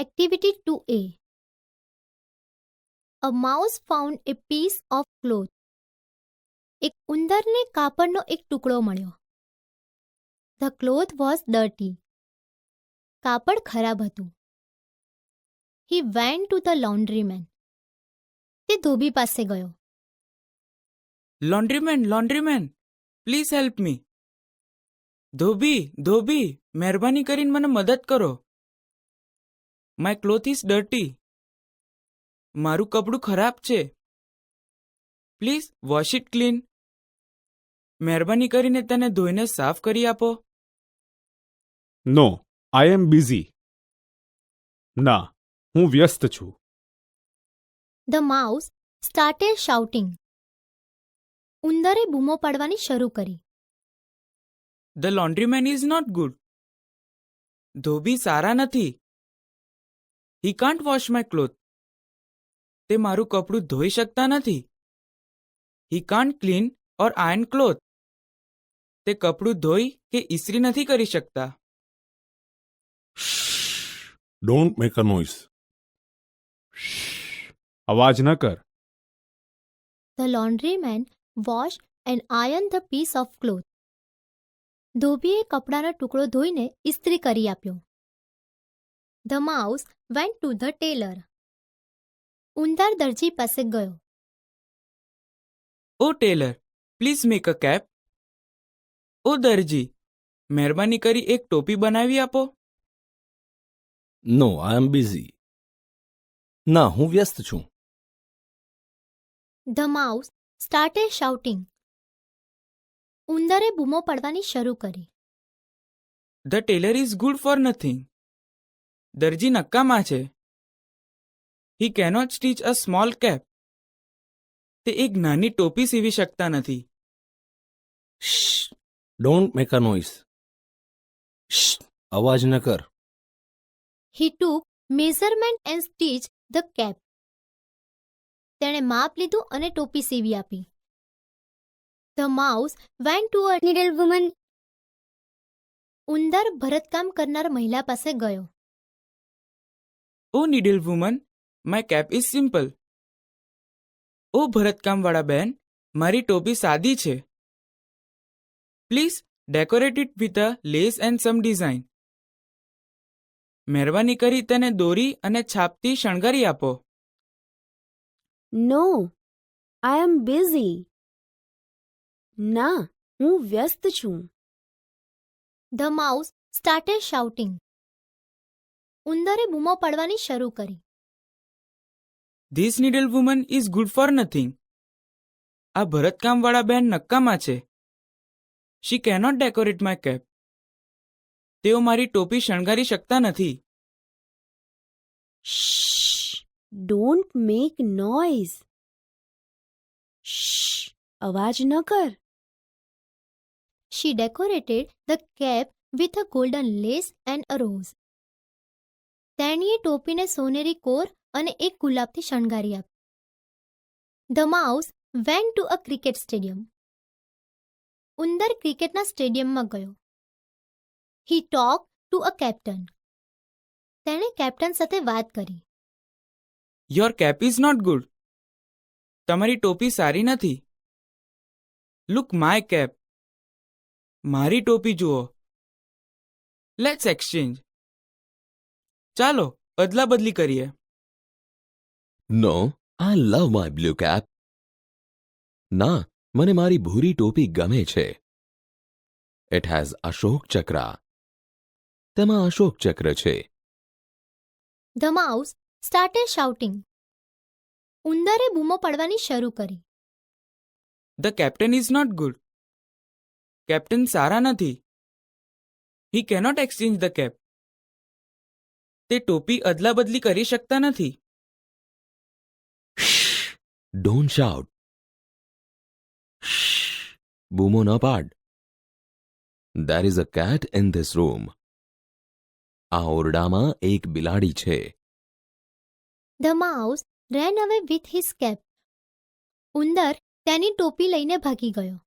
Activity 2A A. Mouse found a piece of cloth. એક ઉંદરને કાપડનો એક ટુકડો મળ્યો. ધ ક્લોથ વોઝ ડર્ટી કાપડ ખરાબ હતું. He went to the laundryman તે ધોબી પાસે ગયો. લોન્ડ્રીમેન લોન્ડ્રીમેન પ્લીઝ હેલ્પ મી ધોબી ધોબી, મહેરબાની કરીને મને મદદ કરો. માય ક્લોથ ઇઝ ડર્ટી મારું કપડું ખરાબ છે. પ્લીઝ વોશ ઇટ ક્લીન મહેરબાની કરીને તેને ધોઈને સાફ કરી આપો. નો આઈ એમ બિઝી ના હું વ્યસ્ત છું. ધ માઉસ સ્ટાર્ટેડ શાઉટિંગ ઉંદરે બૂમો પાડવાની શરૂ કરી. The laundryman is not good ધોબી સારા નથી. He can't wash my cloth તે મારું કપડું ધોઈ શકતા નથી. He can't clean or iron cloth તે કપડું ધોઈ કે ઇસ્ત્રી નથી કરી શકતા. Don't make a noise. અવાજ ન કર. The laundryman wash and iron the piece of cloth ધોબીએ કપડાનો ટુકડો ધોઈને ઇસ્ત્રી કરી આપ્યો. The mouse went to the tailor ઉંદર દરજી પાસે ગયો. O tailor please make a cap. ઓ દરજી મહેરબાની કરી એક ટોપી બનાવી આપો. નો આઈ એમ બિઝી ના હું વ્યસ્ત છું. ધ માઉસ સ્ટાર્ટેડ શાઉટિંગ ઉંદરે બૂમો પડવાની શરૂ કરી. The tailor is good for nothing દરજી નક્કામાં છે. He cannot stitch a small cap તે એક નાની ટોપી સીવી શકતા નથી. ડોન્ટ મેક અ નોઇસ અવાજ ન કર. He took measurement and stitch the cap તેણે માપ લીધું અને ટોપી સીવી આપી. The mouse went to a needle woman ઉંદર ભરતકામ કરનાર મહિલા પાસે ગયો. O needle woman my cap is simple. ઓ ભરતકામવાળા બેન મારી ટોપી સાદી છે. Please decorate it with a lace and some design. મહેરબાની કરી તેને દોરી અને છાપથી શણગારી આપો. No I am busy. ના હું વ્યસ્ત છું. The mouse started shouting. ઉંદરે બૂમો પાડવાની શરૂ કરી. This needle woman is good for nothing આ ભરતકામવાળા બેન નક્કામાં છે. She cannot decorate my cap તેઓ મારી ટોપી શણગારી શકતા નથી. ડોન્ટ મેક નોઈઝ અવાજ ન કર. She decorated the cap with a golden lace and a rose તેણીએ ટોપીને સોનેરી કોર અને એક ગુલાબથી શણગારી આપી. The mouse went to a cricket stadium ઉંદર ક્રિકેટના સ્ટેડિયમમાં ગયો. He talk to a captain તેણે કેપ્ટન સાથે વાત કરી. Your cap is not good તમારી ટોપી સારી નથી. લુક માય કેપ મારી ટોપી જુઓ. લેટ્સ એક્સચેન્જ ચાલો અદલા બદલી કરીએ. No I love my blue cap ના મને મારી ભૂરી ટોપી ગમે છે. ઇટ હેઝ અશોક ચક્ર તેમાં અશોક ચક્ર છે. ધ માઉસ સ્ટાર્ટેડ શાઉટિંગ ઉંદરે બૂમો પાડવાની શરૂ કરી. The captain is not good captain સારા નથી. He cannot exchange the cap તે ટોપી અદલાબદલી કરી શકતા નથી. ડોન્ટ શાઉટ બૂમો ન પાડ. There is a cat in this room આ ઓરડામાં એક બિલાડી છે. ધ માઉસ રેન અવે વિથ હિઝ કેપ ઉંદર તેની ટોપી લઈને ભાગી ગયો.